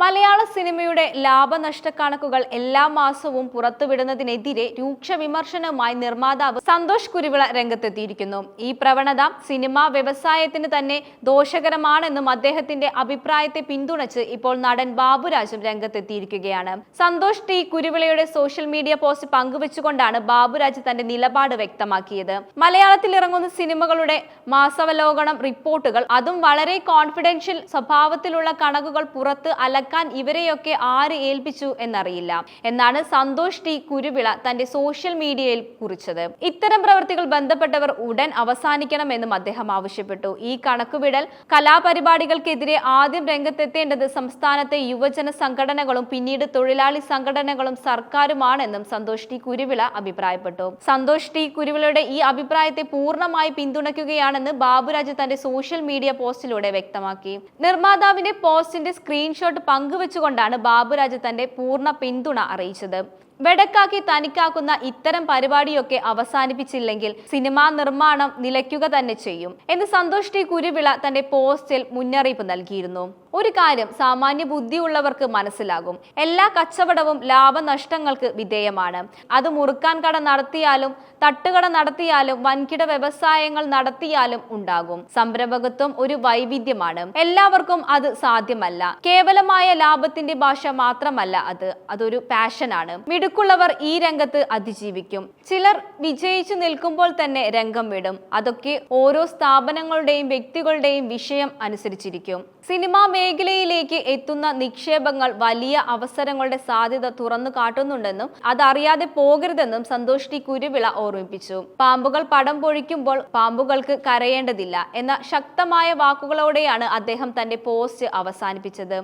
മലയാള സിനിമയുടെ ലാഭനഷ്ട കണക്കുകൾ എല്ലാ മാസവും പുറത്തുവിടുന്നതിനെതിരെ രൂക്ഷ വിമർശനവുമായി നിർമ്മാതാവ് സന്തോഷ് കുരുവിള രംഗത്തെത്തിയിരിക്കുന്നു. ഈ പ്രവണത സിനിമാ വ്യവസായത്തിന് തന്നെ ദോഷകരമാണെന്നും അദ്ദേഹത്തിന്റെ അഭിപ്രായത്തെ പിന്തുണച്ച് ഇപ്പോൾ നടൻ ബാബുരാജും രംഗത്തെത്തിയിരിക്കുകയാണ്. സന്തോഷ് ടി കുരുവിളയുടെ സോഷ്യൽ മീഡിയ പോസ്റ്റ് പങ്കുവച്ചുകൊണ്ടാണ് ബാബുരാജ് തന്റെ നിലപാട് വ്യക്തമാക്കിയത്. മലയാളത്തിൽ ഇറങ്ങുന്ന സിനിമകളുടെ മാസവലോകനം റിപ്പോർട്ടുകൾ അതും വളരെ കോൺഫിഡൻഷ്യൽ സ്വഭാവത്തിലുള്ള കണക്കുകൾ പുറത്ത് അലക്കാൻ ഇവരെയൊക്കെ ആര് ഏൽപ്പിച്ചു എന്നറിയില്ല. എന്നാണ് സന്തോഷ് ടി കുരുവിള തന്റെ സോഷ്യൽ മീഡിയയിൽ കുറിച്ചത്. ഇത്തരം പ്രവൃത്തികൾ ബന്ധപ്പെട്ടവർ ഉടൻ അവസാനിക്കണമെന്നും അദ്ദേഹം ആവശ്യപ്പെട്ടു. ഈ കണക്കുവിടൽ കലാപരിപാടികൾക്കെതിരെ ആദ്യം രംഗത്തെത്തേണ്ടത് സംസ്ഥാനത്തെ യുവജന സംഘടനകളും പിന്നീട് തൊഴിലാളി സംഘടനകളും സർക്കാരുമാണെന്നും സന്തോഷ് ടി കുരുവിള അഭിപ്രായപ്പെട്ടു. സന്തോഷ് ടി കുരുവിളയുടെ ഈ അഭിപ്രായത്തെ പൂർണമായി പിന്തുണയ്ക്കുകയാണെന്ന് ബാബുരാജ് തന്റെ സോഷ്യൽ മീഡിയ പോസ്റ്റിലൂടെ വ്യക്തമാക്കി. നിർമ്മാതാവിന്റെ പോസ്റ്റിന്റെ സ്ക്രീൻഷോട്ട് പങ്കുവെച്ചുകൊണ്ടാണ് ബാബുരാജ് തന്റെ പൂർണ പിന്തുണ അറിയിച്ചത്. വെടക്കാക്കി തനിക്കാക്കുന്ന ഇത്തരം പരിപാടിയൊക്കെ അവസാനിപ്പിച്ചില്ലെങ്കിൽ സിനിമാ നിർമ്മാണം നിലയ്ക്കുക തന്നെ ചെയ്യും എന്ന് സന്തോഷ് ടി കുരുവിള തന്റെ പോസ്റ്റിൽ മുന്നറിയിപ്പ് നൽകിയിരുന്നു. ഒരു കാര്യം സാമാന്യ ബുദ്ധിയുള്ളവർക്ക് മനസ്സിലാകും. എല്ലാ കച്ചവടവും ലാഭനഷ്ടങ്ങൾക്ക് വിധേയമാണ്. അത് മുറുക്കാൻ കട നടത്തിയാലും തട്ടുകട നടത്തിയാലും വൻകിട വ്യവസായങ്ങൾ നടത്തിയാലും ഉണ്ടാകും. സംരംഭകത്വം ഒരു വൈവിധ്യമാണ്. എല്ലാവർക്കും അത് സാധ്യമല്ല. കേവലമായ ലാഭത്തിന്റെ ഭാഷ മാത്രമല്ല അത് അതൊരു പാഷനാണ്. മിടുക്കുള്ളവർ ഈ രംഗത്ത് അതിജീവിക്കും. ചിലർ വിജയിച്ചു നിൽക്കുമ്പോൾ തന്നെ രംഗം വിടും. അതൊക്കെ ഓരോ സ്ഥാപനങ്ങളുടെയും വ്യക്തികളുടെയും വിഷയം അനുസരിച്ചിരിക്കും. സിനിമാ മേഖലയിലേക്ക് എത്തുന്ന നിക്ഷേപങ്ങൾ വലിയ അവസരങ്ങളുടെ സാധ്യത തുറന്നു കാട്ടുന്നുണ്ടെന്നും അതറിയാതെ പോകരുതെന്നും സന്തോഷ് ടി കുരുവിള ഓർമ്മിപ്പിച്ചു. പാമ്പുകൾ പടം പൊഴിക്കുമ്പോൾ പാമ്പുകൾക്ക് കരയേണ്ടതില്ല എന്ന ശക്തമായ വാക്കുകളോടെയാണ് അദ്ദേഹം തന്റെ പോസ്റ്റ് അവസാനിപ്പിച്ചത്.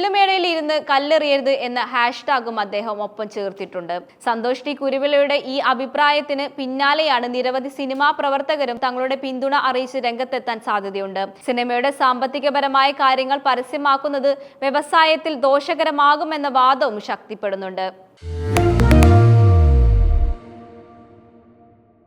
ചില്ലുമേടയിൽ ഇരുന്ന് കല്ലെറിയരുത് എന്ന ഹാഷ്ടാഗും അദ്ദേഹം ഒപ്പം ചേർത്തിട്ടുണ്ട്. സന്തോഷ് ടി കുരുവിളയുടെ ഈ അഭിപ്രായത്തിന് പിന്നാലെയാണ് നിരവധി സിനിമാ പ്രവർത്തകരും തങ്ങളുടെ പിന്തുണ അറിയിച്ച് രംഗത്തെത്താൻ സാധ്യതയുണ്ട്. സിനിമയുടെ സാമ്പത്തികപരമായ കാര്യങ്ങൾ പരസ്യമാക്കുന്നത് വ്യവസായത്തിൽ ദോഷകരമാകുമെന്ന വാദവും ശക്തിപ്പെടുന്നുണ്ട്.